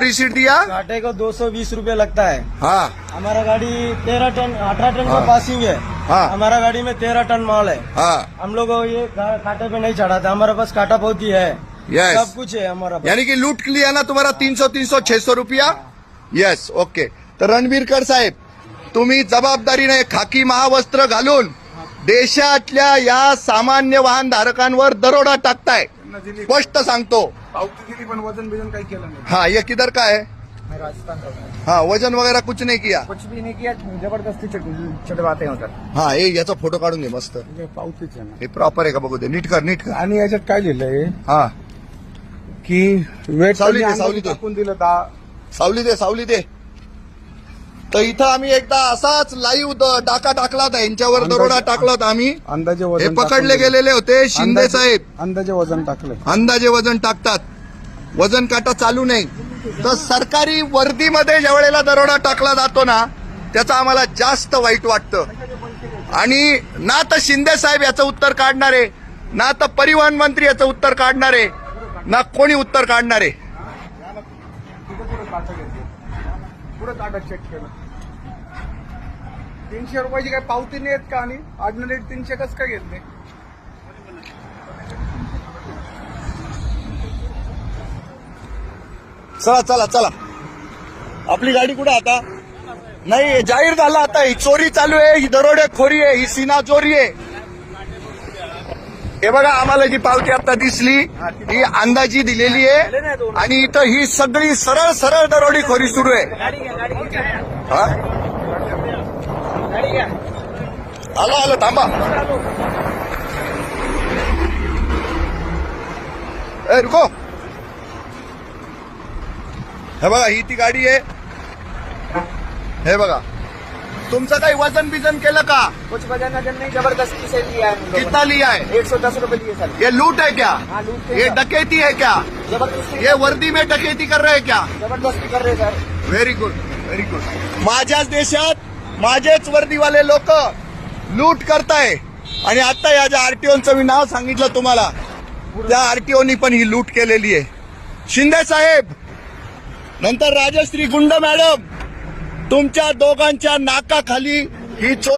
Receipt दिया कांटे को दो सौ बीस रूपए लगता है। हाँ। हमारा गाड़ी तेरह टन अठारह टन। का पासिंग है हाँ। हमारा गाड़ी में तेरह टन माल है। हाँ। हम लोग ये कांटे पे नहीं चढ़ाता। हमारे पास कांटा बहुत ही है। Yes. सब कुछ है हमारा पास। यानी कि लूट लिया ना तुम्हाला तीन सौ तीन सौ छह सौ रुपया? येस ओके तर रणबीरकर साहेब तुम्ही जबाबदारीने खाकी महावस्त्र घालून देशातल्या या सामान्य वाहन धारकांवर दरोडा टाकताय. स्पष्ट सांगतो. पावती दिली पण वजन बिजन काही केलं नाही. हाँ ये किधर का है मैं राजस्थान का हूँ। हाँ वजन वगैरह कुछ नहीं किया. कुछ भी नहीं किया जबरदस्ती चढ़- चढ़वाते हैं उधर हा हे याचा फोटो काढून घे मस्त. हे पावतीच आहे ना. हे प्रॉपर आहे का बघू दे. नीट कर नीट कर. आणि याच्यात काय लिहिलंय? हा. की वेट सावली दे, सावली दे. टाकून दिलं दहा. सावली दे सावली दे. तर इथं आम्ही एकदा असाच लाईव्ह डाका टाकला होता यांच्यावर दरोडा टाकला होता आम्ही अंदाजे हे वजन पकडले टाकून गेलेले होते शिंदे अंदाजे- साहेब. अंदाजे वजन टाकलं. अंदाजे वजन टाकतात. वजन काटा चालू नाही. तर सरकारी वर्दीमध्ये ज्या वेळेला दरोडा टाकला जातो ना त्याचं आम्हाला जास्त वाईट वाटतं. आणि ना तर शिंदे साहेब याचं उत्तर काढणारे ना तर परिवहन मंत्री याचं उत्तर काढणारे ना कोणी उत्तर काढणारे पुढे ताटात चेक केलं. तीनशे रुपयाची काय पावती नाही आहेत का आणि ऑर्डिनरी तीनशे कसं काय घेतले? चला चला चला. आपली गाडी कुठे आता? नाही जाहीर झाला आता. ही चोरी चालू आहे ही दरोडेखोरी आहे ही सीना चोरी आहे. हे बघा आम्हाला जी पावती आता दिसली ही अंदाजी दिलेली आहे. आणि इथं ही सगळी सरळ सरळ दरोडेखोरी सुरू आहे. हा? आलो आलो थांबा. ए रुको. हे बघा ही ती गाडी आहे. हे बघा. तुमचं काही वजन बिजन केलं का? कुछ वजन वजन नहीं जबरदस्ती से लिया है कितना लिया है? एक सौ दस रूपए लिए सर। ये लूट है क्या? हाँ, लूट ये। डकैती है क्या? जबरदस्ती। ये वर्दी में डकैती कर रहे हैं क्या? जबरदस्ती कर रहे sir. Very good very good माझ्याच देशात माझेच वर्दीवाले लोक लूट करताय. आणि आता या ज्या आरटीओचं मी नाव सांगितलं तुम्हाला त्या आरटीओनी पण ही लूट केलेली आहे. शिंदे साहेब नंतर राजश्री गुंड मॅडम तुमच्या दोघांच्या नाकाखाली ही चो